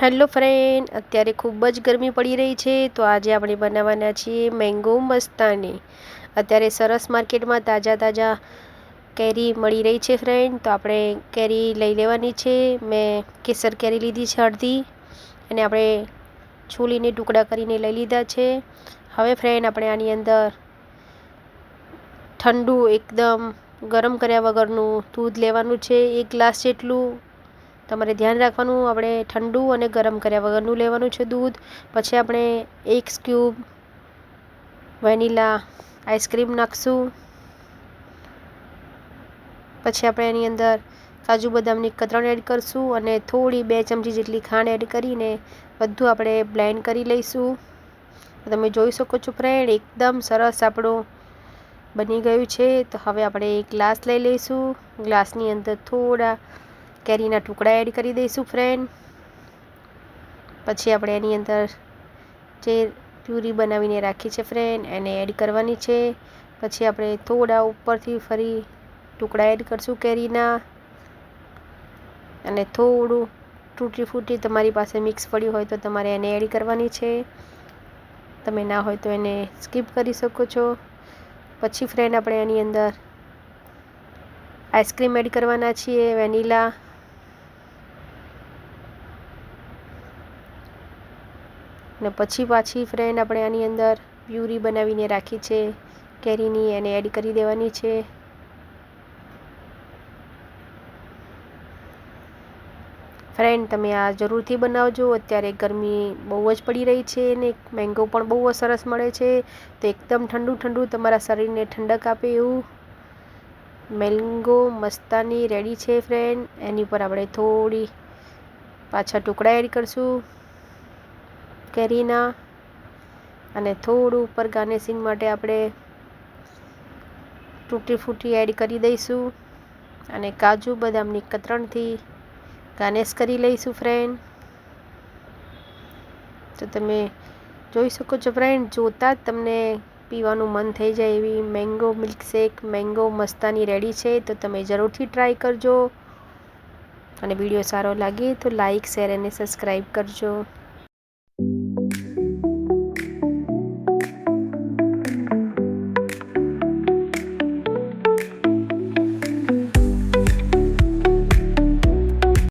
Hello friend, અત્યારે ખૂબ જ ગરમી પડી રહી છે, તો આજે આપણે બનાવવાના છીએ મેંગો મસ્તાની. અત્યારે સરસ માર્કેટમાં તાજા તાજા કેરી મળી રહી છે ફ્રેન્ડ, તો આપણે કેરી લઈ લેવાની છે. મેં કેસર કેરી લીધી છે અડધી, અને આપણે છોલીને ટુકડા કરીને લઈ લીધા છે. હવે ફ્રેન્ડ, આપણે આની અંદર ઠંડુ એકદમ ગરમ કર્યા વગરનું દૂધ લેવાનું છે, એક ગ્લાસ જેટલું. તમારે ધ્યાન રાખવાનું, આપણે ઠંડુ અને ગરમ કર્યા વગરનું લેવાનું છે દૂધ. પછી આપણે એક સ્ક્યુબ વેનીલા આઈસ્ક્રીમ નાખશું. પછી આપણે એની અંદર કાજુ બદામની કતરણ એડ કરશું અને થોડી બે ચમચી જેટલી ખાંડ એડ કરીને બધું આપણે બ્લેન્ડ કરી લઈશું. તમે જોઈ શકો છો ફ્રેન્ડ, એકદમ સરસ આપણું બની ગયું છે. તો હવે આપણે એક ગ્લાસ લઈ લઈશું. ગ્લાસની અંદર થોડા કેરીના ટુકડા એડ કરી દઈશું ફ્રેન્ડ પછી આપણે એની અંદર જે પ્યુરી બનાવીને રાખી છે ફ્રેન્ડ એને એડ કરવાની છે. પછી આપણે થોડા ઉપરથી ફરી ટુકડા એડ કરશું કેરીના. અને થોડું તૂટી ફૂટી તમારી પાસે મિક્સ પડ્યું હોય તો તમારે એને એડ કરવાની છે. તમે ના હોય તો એને સ્કીપ કરી શકો છો. પછી ફ્રેન્ડ આપણે એની અંદર આઈસ્ક્રીમ એડ કરવાના છીએ વેનીલા ને પછી પાછી ફ્રેન્ડ આપણે આની અંદર પ્યુરી બનાવીને રાખી છે, કેરીની એને એડ કરી દેવાની છે. ફ્રેન્ડ તમે આ જરૂરથી બનાવજો. અત્યારે ગરમી બહુ જ પડી રહી છે અને મેંગો પણ બહુ સરસ મળે છે. તો એકદમ ઠંડુ ઠંડુ તમારા શરીરને ઠંડક આપે એવું. મેંગો મસ્તાની રેડી છે ફ્રેન્ડ એની પર આપણે થોડી પાછા ટુકડા એડ કરશું. કેરીના અને થોડું ઉપર ગાર્નિશિંગ માટે આપણે તૂટી ફૂટી એડ કરી દઈશું અને કાજુ બદામની કતરણથી ગાર્નિશ કરી લઈશું ફ્રેન્ડ તો તમે જોઈ શકો છો ફ્રેન્ડ જોતાં જ તમને પીવાનું મન થઈ જાય એવી mango milkshake mango mastani ready છે, તો તમે જરૂરથી ટ્રાય કરજો. અને વીડિયો સારો લાગે તો લાઇક શેર અને સબસ્ક્રાઈબ કરજો.